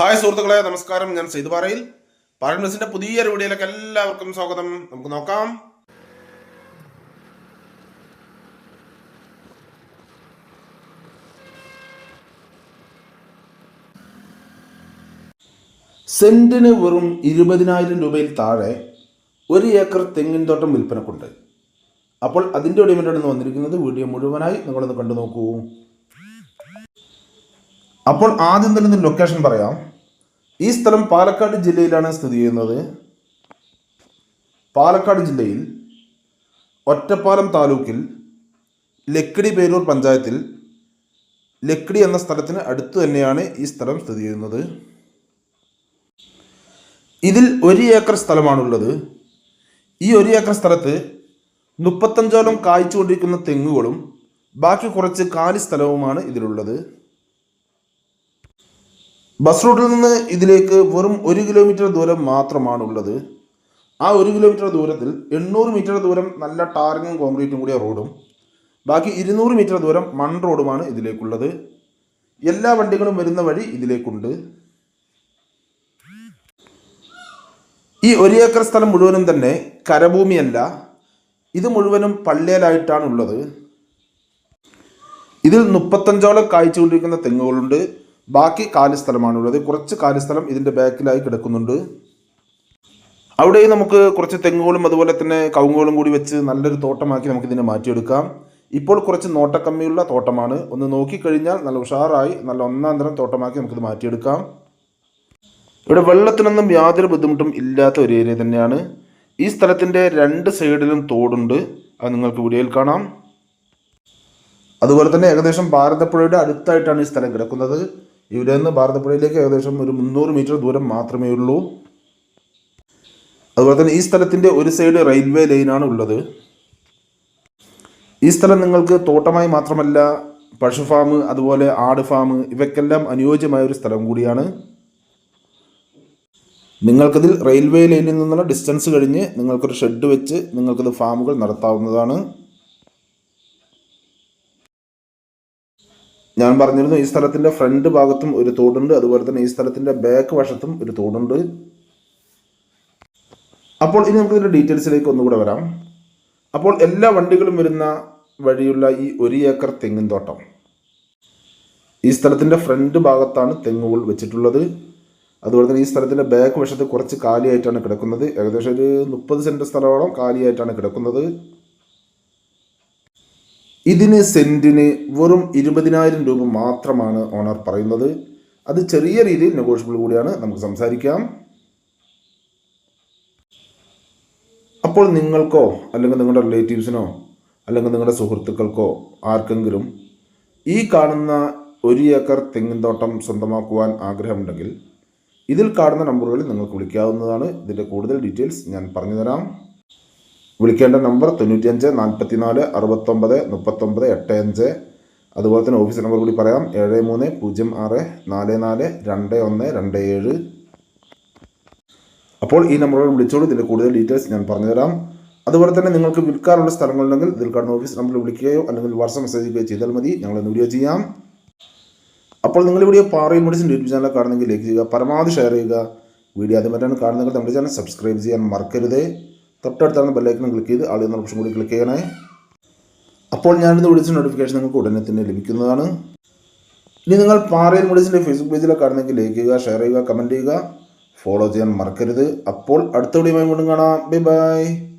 Hi സുഹൃത്തുക്കളെ നമസ്കാരം. ഞാൻ സെയ്ത് പാറയിൽ. പാരൻസിന്റെ പുതിയ വീഡിയോയിലേക്ക് എല്ലാവർക്കും സ്വാഗതം. നമുക്ക് നോക്കാം. സെന്റിന് വെറും ഇരുപതിനായിരം രൂപയിൽ താഴെ ഒരു ഏക്കർ തെങ്ങിൻ തോട്ടം വിൽപ്പനക്കുണ്ട്. അപ്പോൾ അതിന്റെ ഒടിമിലാണ് വന്നിരിക്കുന്നത് വീഡിയോ മുഴുവനായി നിങ്ങളൊന്ന് കണ്ടു നോക്കൂ. അപ്പോൾ ആദ്യം തന്നെ ലൊക്കേഷൻ പറയാം. ഈ സ്ഥലം പാലക്കാട് ജില്ലയിലാണ് സ്ഥിതി ചെയ്യുന്നത്. പാലക്കാട് ജില്ലയിൽ ഒറ്റപ്പാലം താലൂക്കിൽ ലക്കിടി പേരൂർ പഞ്ചായത്തിൽ ലക്കിടി എന്ന സ്ഥലത്തിന് അടുത്ത് തന്നെയാണ് ഈ സ്ഥലം സ്ഥിതി ചെയ്യുന്നത്. ഇതിൽ ഒരു ഏക്കർ സ്ഥലമാണുള്ളത്. ഈ ഒരു ഏക്കർ സ്ഥലത്ത് മുപ്പത്തഞ്ചോളം കായ്ച്ചുകൊണ്ടിരിക്കുന്ന തെങ്ങുകളും ബാക്കി കുറച്ച് കാലി സ്ഥലവുമാണ് ഇതിലുള്ളത്. ബസ് റൂട്ടിൽ നിന്ന് ഇതിലേക്ക് വെറും ഒരു കിലോമീറ്റർ ദൂരം മാത്രമാണുള്ളത്. ആ ഒരു കിലോമീറ്റർ ദൂരത്തിൽ എണ്ണൂറ് മീറ്റർ ദൂരം നല്ല ടാറിങ്ങും കോൺക്രീറ്റും കൂടിയ റോഡും ബാക്കി ഇരുന്നൂറ് മീറ്റർ ദൂരം മൺ റോഡുമാണ് ഇതിലേക്കുള്ളത്. എല്ലാ വണ്ടികളും വരുന്ന വഴി ഇതിലേക്കുണ്ട്. ഈ ഒരു ഏക്കർ സ്ഥലം മുഴുവനും തന്നെ കരഭൂമിയല്ല. ഇത് മുഴുവനും പള്ളിയലായിട്ടാണ് ഉള്ളത് ഇതിൽ മുപ്പത്തഞ്ചോളം കായ്ച്ചുകൊണ്ടിരിക്കുന്ന തെങ്ങുകളുണ്ട്. ബാക്കി കാലി സ്ഥലമാണുള്ളത് കുറച്ച് കാലി സ്ഥലം ഇതിന്റെ ബാക്കിലായി കിടക്കുന്നുണ്ട്. അവിടെ നമുക്ക് കുറച്ച് തെങ്ങുകളും അതുപോലെ തന്നെ കവുങ്ങുകളും കൂടി വെച്ച് നല്ലൊരു തോട്ടമാക്കി നമുക്ക് ഇതിനെ മാറ്റിയെടുക്കാം. ഇപ്പോൾ കുറച്ച് നോട്ടക്കമ്മിയുള്ള തോട്ടമാണ്. ഒന്ന് നോക്കിക്കഴിഞ്ഞാൽ നല്ല ഉഷാറായി നല്ല ഒന്നാം തരം തോട്ടമാക്കി നമുക്കിത് മാറ്റിയെടുക്കാം. ഇവിടെ വെള്ളത്തിനൊന്നും യാതൊരു ബുദ്ധിമുട്ടും ഇല്ലാത്ത ഒരു ഏരിയ തന്നെയാണ്. ഈ സ്ഥലത്തിന്റെ രണ്ട് സൈഡിലും തോടുണ്ട്. അത് നിങ്ങൾക്ക് വീഡിയോയിൽ കാണാം. അതുപോലെ തന്നെ ഏകദേശം ഭാരതപ്പുഴയുടെ അടുത്തായിട്ടാണ് ഈ സ്ഥലം കിടക്കുന്നത്. ഇവിടെ നിന്ന് ഭാരതപ്പുഴയിലേക്ക് ഏകദേശം ഒരു മുന്നൂറ് മീറ്റർ ദൂരം മാത്രമേ ഉള്ളൂ. അതുപോലെ തന്നെ ഈ സ്ഥലത്തിന്റെ ഒരു സൈഡ് റെയിൽവേ ലൈനാണ് ഉള്ളത്. ഈ സ്ഥലം നിങ്ങൾക്ക് തോട്ടമായി മാത്രമല്ല പശു ഫാം അതുപോലെ ആട് ഫാം ഇവയ്ക്കെല്ലാം അനുയോജ്യമായ ഒരു സ്ഥലം കൂടിയാണ്. നിങ്ങൾക്കതിൽ റെയിൽവേ ലൈനിൽ നിന്നുള്ള ഡിസ്റ്റൻസ് കഴിഞ്ഞ് നിങ്ങൾക്കൊരു ഷെഡ് വെച്ച് നിങ്ങൾക്കത് ഫാമുകൾ നടത്താവുന്നതാണ്. ഞാൻ പറഞ്ഞിരുന്നു ഈ സ്ഥലത്തിന്റെ ഫ്രണ്ട് ഭാഗത്തും ഒരു തോടുണ്ട് അതുപോലെ തന്നെ ഈ സ്ഥലത്തിന്റെ ബാക്ക് വശത്തും ഒരു തോടുണ്ട്. അപ്പോൾ ഇനി നമുക്ക് ഇതിന്റെ ഡീറ്റെയിൽസിലേക്ക് ഒന്നുകൂടെ വരാം. അപ്പോൾ എല്ലാ വണ്ടികളും വരുന്ന വഴിയുള്ള ഈ ഒരു ഏക്കർ തെങ്ങിൻ തോട്ടം. ഈ സ്ഥലത്തിന്റെ ഫ്രണ്ട് ഭാഗത്താണ് തെങ്ങുകൾ വെച്ചിട്ടുള്ളത്. അതുപോലെ തന്നെ ഈ സ്ഥലത്തിന്റെ ബാക്ക് വശത്ത് കുറച്ച് കാലിയായിട്ടാണ് കിടക്കുന്നത്. ഏകദേശം ഒരു മുപ്പത് സെന്റ് സ്ഥലമോളം കാലിയായിട്ടാണ് കിടക്കുന്നത്. ഇതിന് സെന്റിന് വെറും ഇരുപതിനായിരം രൂപ മാത്രമാണ് ഓണർ പറയുന്നത്. അത് ചെറിയ രീതിയിൽ നെഗോഷ്യബിൾ കൂടിയാണ്. നമുക്ക് സംസാരിക്കാം. അപ്പോൾ നിങ്ങൾക്കോ അല്ലെങ്കിൽ നിങ്ങളുടെ റിലേറ്റീവ്സിനോ അല്ലെങ്കിൽ നിങ്ങളുടെ സുഹൃത്തുക്കൾക്കോ ആർക്കെങ്കിലും ഈ കാണുന്ന ഒരു ഏക്കർ തെങ്ങിൻ തോട്ടം സ്വന്തമാക്കുവാൻ ആഗ്രഹമുണ്ടെങ്കിൽ ഇതിൽ കാണുന്ന നമ്പറുകളിൽ നിങ്ങൾക്ക് വിളിക്കാവുന്നതാണ്. ഇതിന്റെ കൂടുതൽ ഡീറ്റെയിൽസ് ഞാൻ പറഞ്ഞു തരാം വിളിക്കേണ്ട നമ്പർ തൊണ്ണൂറ്റിയഞ്ച് നാൽപ്പത്തി നാല് അറുപത്തൊമ്പത് മുപ്പത്തൊമ്പത് എട്ട് അഞ്ച്. അതുപോലെ തന്നെ ഓഫീസ് നമ്പർ കൂടി പറയാം. ഏഴ് മൂന്ന് പൂജ്യം ആറ് നാല് നാല് രണ്ട് ഒന്ന് രണ്ട് ഏഴ്. അപ്പോൾ ഈ നമ്പറോട് വിളിച്ചോളൂ. ഇതിന്റെ കൂടുതൽ ഡീറ്റെയിൽസ് ഞാൻ പറഞ്ഞുതരാം. അതുപോലെ തന്നെ നിങ്ങൾക്ക് വിൽക്കാനുള്ള സ്ഥലങ്ങളുണ്ടെങ്കിൽ ഇതിൽ ഓഫീസ് നമ്പറിൽ വിളിക്കുകയോ അല്ലെങ്കിൽ വാട്സപ്പ് മെസ്സേജ് ചെയ്യുകയോ ചെയ്താൽ മതി. ഞങ്ങൾ വീഡിയോ ചെയ്യാം. അപ്പോൾ നിങ്ങൾ വീഡിയോ പാറയിൽ മെഡിസിൻ യൂട്യൂബ് ചാനൽ കാണുന്നെങ്കിൽ ലൈക്ക് ചെയ്യുക പരമാവധി ഷെയർ ചെയ്യുക. വീഡിയോ അതുമായിട്ടാണ് കാണുന്നെങ്കിൽ നമ്മുടെ ചാനൽ സബ്സ്ക്രൈബ് ചെയ്യാൻ മറക്കരുത്. തൊട്ടടുത്താണ് ബെല്ലൈക്കൺ ക്ലിക്ക് ചെയ്ത് ആൾ എന്ന ഓപ്ഷൻ കൂടി ക്ലിക്ക് ചെയ്യണേ അപ്പോൾ ഞാനിത് വിളിച്ച നോട്ടിഫിക്കേഷൻ നിങ്ങൾക്ക് ഉടനെ തന്നെ ലഭിക്കുന്നതാണ്. ഇനി നിങ്ങൾ പാറയിൽ മുടിച്ചിന്റെ ഫേസ്ബുക്ക് പേജിലെ കാണുന്നെങ്കിൽ ലൈക്ക് ചെയ്യുക ഷെയർ ചെയ്യുക കമന്റ് ചെയ്യുക. ഫോളോ ചെയ്യാൻ മറക്കരുത്. അപ്പോൾ അടുത്ത വീഡിയോ വീണ്ടും കാണാം. Bye bye